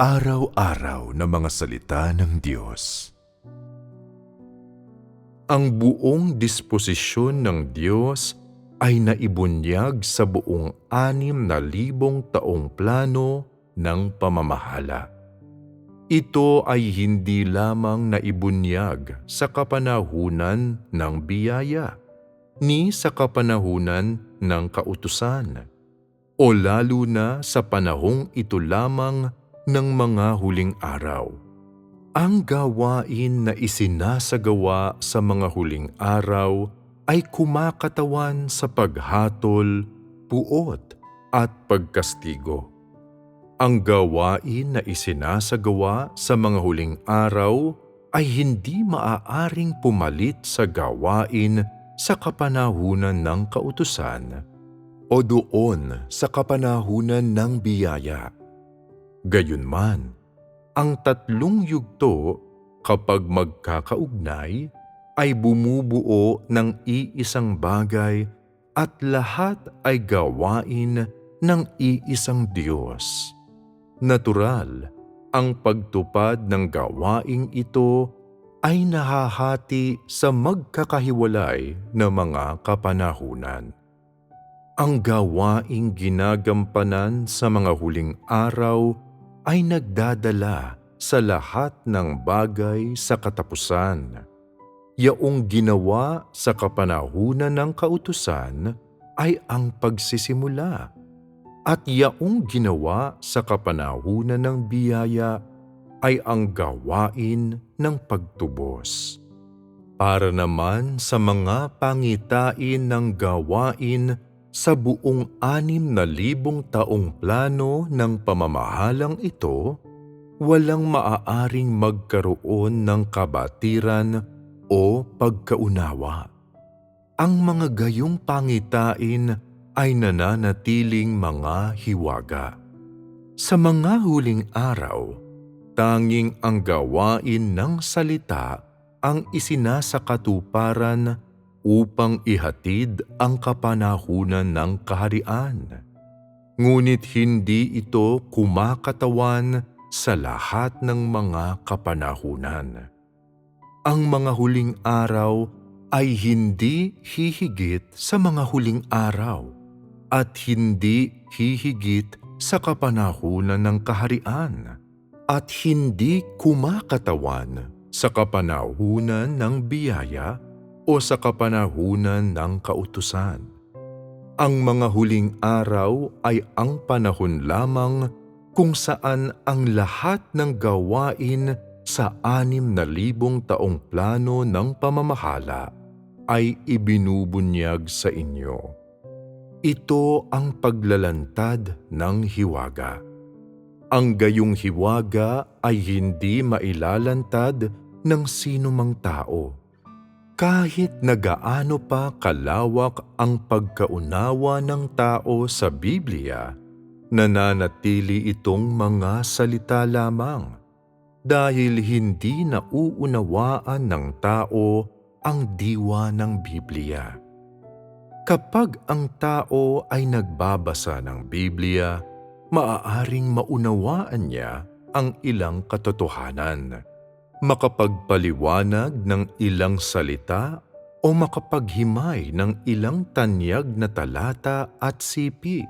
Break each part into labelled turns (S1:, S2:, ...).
S1: Pang-araw-araw na mga salita ng Diyos. Ang buong disposisyon ng Diyos ay naibunyag sa buong anim na libong taong plano ng pamamahala. Ito ay hindi lamang naibunyag sa kapanahunan ng biyaya, ni sa kapanahunan ng kautusan, o lalo na sa panahong ito lamang ng mga huling araw. Ang gawain na isinasagawa sa mga huling araw ay kumakatawan sa paghatol, puot at pagkastigo. Ang gawain na isinasagawa sa mga huling araw ay hindi maaaring pumalit sa gawain sa kapanahunan ng kautusan o doon sa kapanahunan ng biyaya. Gayunman, ang tatlong yugto kapag magkakaugnay ay bumubuo ng iisang bagay at lahat ay gawain ng iisang Diyos. Natural, ang pagtupad ng gawaing ito ay nahahati sa magkakahiwalay na mga kapanahunan. Ang gawaing ginagampanan sa mga huling araw ay nagdadala sa lahat ng bagay sa katapusan. Yaong ginawa sa kapanahunan ng kautusan ay ang pagsisimula at yaong ginawa sa kapanahunan ng biyaya ay ang gawain ng pagtubos. Para naman sa mga pangitain ng gawain sa buong anim na libong taong plano ng pamamahalang ito, walang maaaring magkaroon ng kabatiran o pagkaunawa. Ang mga gayong pangitain ay nananatiling mga hiwaga. Sa mga huling araw, tanging ang gawain ng salita ang isinasakatuparan upang ihatid ang kapanahunan ng kaharian. Ngunit hindi ito kumakatawan sa lahat ng mga kapanahunan. Ang mga huling araw ay hindi hihigit sa mga huling araw at hindi hihigit sa kapanahunan ng kaharian at hindi kumakatawan sa kapanahunan ng biyaya o sa kapanahunan ng kautusan. Ang mga huling araw ay ang panahon lamang kung saan ang lahat ng gawain sa anim na libong taong plano ng pamamahala ay ibinubunyag sa inyo. Ito ang paglalantad ng hiwaga. Ang gayong hiwaga ay hindi mailalantad ng sino mang tao kahit na gaano pa kalawak ang pagkaunawa ng tao sa Biblia, nananatili itong mga salita lamang dahil hindi nauunawaan ng tao ang diwa ng Biblia. Kapag ang tao ay nagbabasa ng Biblia, maaaring maunawaan niya ang ilang katotohanan makapagpaliwanag ng ilang salita o makapaghimay ng ilang tanyag na talata at sipi.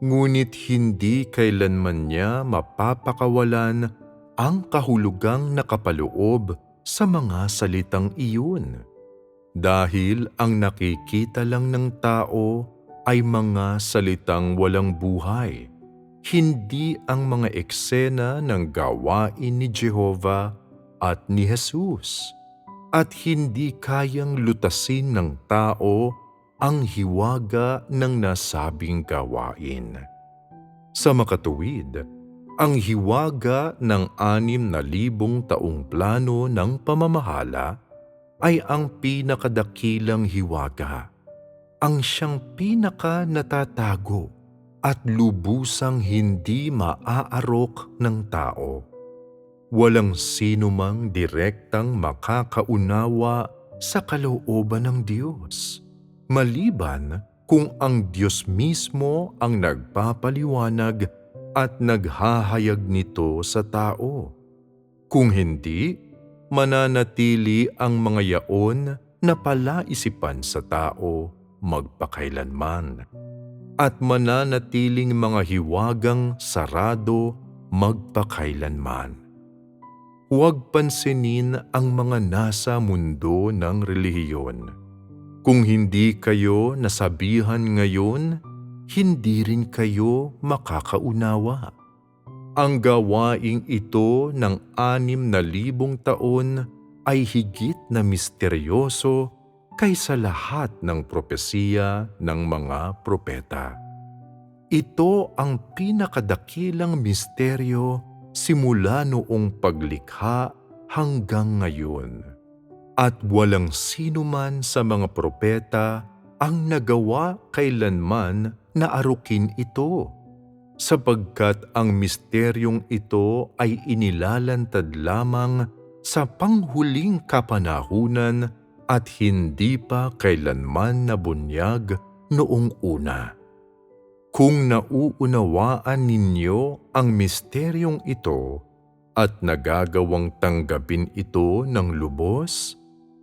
S1: Ngunit hindi kailanman niya mapapakawalan ang kahulugang nakapaloob sa mga salitang iyon. Dahil ang nakikita lang ng tao ay mga salitang walang buhay, hindi ang mga eksena ng gawain ni Jehovah at ni Jesus at hindi kayang lutasin ng tao ang hiwaga ng nasabing gawain. Sa makatuwid, ang hiwaga ng anim na libong taong plano ng pamamahala ay ang pinakadakilang hiwaga, ang siyang pinaka natatago at lubusang hindi maaarok ng tao Walang sino mang direktang makakaunawa sa kalooban ng Diyos, maliban kung ang Diyos mismo ang nagpapaliwanag at naghahayag nito sa tao. Kung hindi, mananatili ang mga yaon na palaisipan sa tao magpakailanman at mananatiling mga hiwagang sarado magpakailanman. Huwag pansinin ang mga nasa mundo ng relihiyon. Kung hindi kayo nasabihan ngayon, hindi rin kayo makakaunawa. Ang gawaing ito ng anim na libong taon ay higit na misteryoso kaysa lahat ng propesiya ng mga propeta. Ito ang pinakadakilang misteryo simula noong paglikha hanggang ngayon. At walang sino man sa mga propeta ang nagawa kailanman na arukin ito, sapagkat ang misteryong ito ay inilalantad lamang sa panghuling kapanahunan at hindi pa kailanman nabunyag noong una. Kung nauunawaan ninyo ang misteryong ito at nagagawang tanggapin ito ng lubos,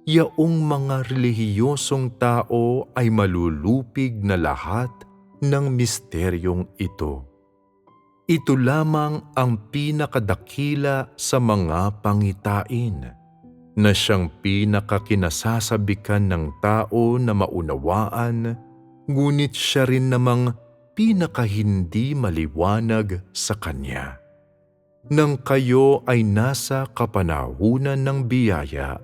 S1: yaong mga relihiyosong tao ay malulupig na lahat ng misteryong ito. Ito lamang ang pinakadakila sa mga pangitain na siyang pinakakinasasabikan ng tao na maunawaan, ngunit siya rin namang pinakahindi maliwanag sa kanya. Nang kayo ay nasa kapanahunan ng biyaya,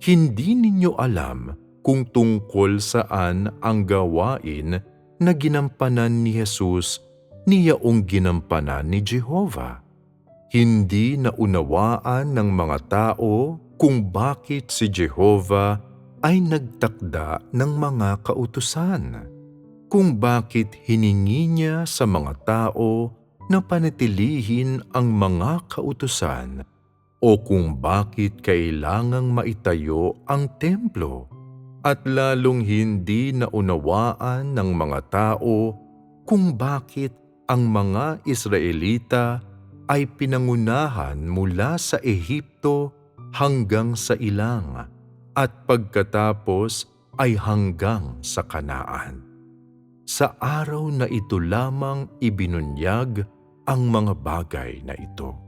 S1: hindi ninyo alam kung tungkol saan ang gawain na ginampanan ni Jesus niyaong ginampanan ni Jehovah. Hindi naunawaan ng mga tao kung bakit si Jehovah ay nagtakda ng mga kautusan, kung bakit hiningi niya sa mga tao na panatilihin ang mga kautusan o kung bakit kailangang maitayo ang templo at lalong hindi naunawaan ng mga tao kung bakit ang mga Israelita ay pinangunahan mula sa Ehipto hanggang sa ilang at pagkatapos ay hanggang sa kanaan. Sa araw na ito lamang ibinunyag ang mga bagay na ito.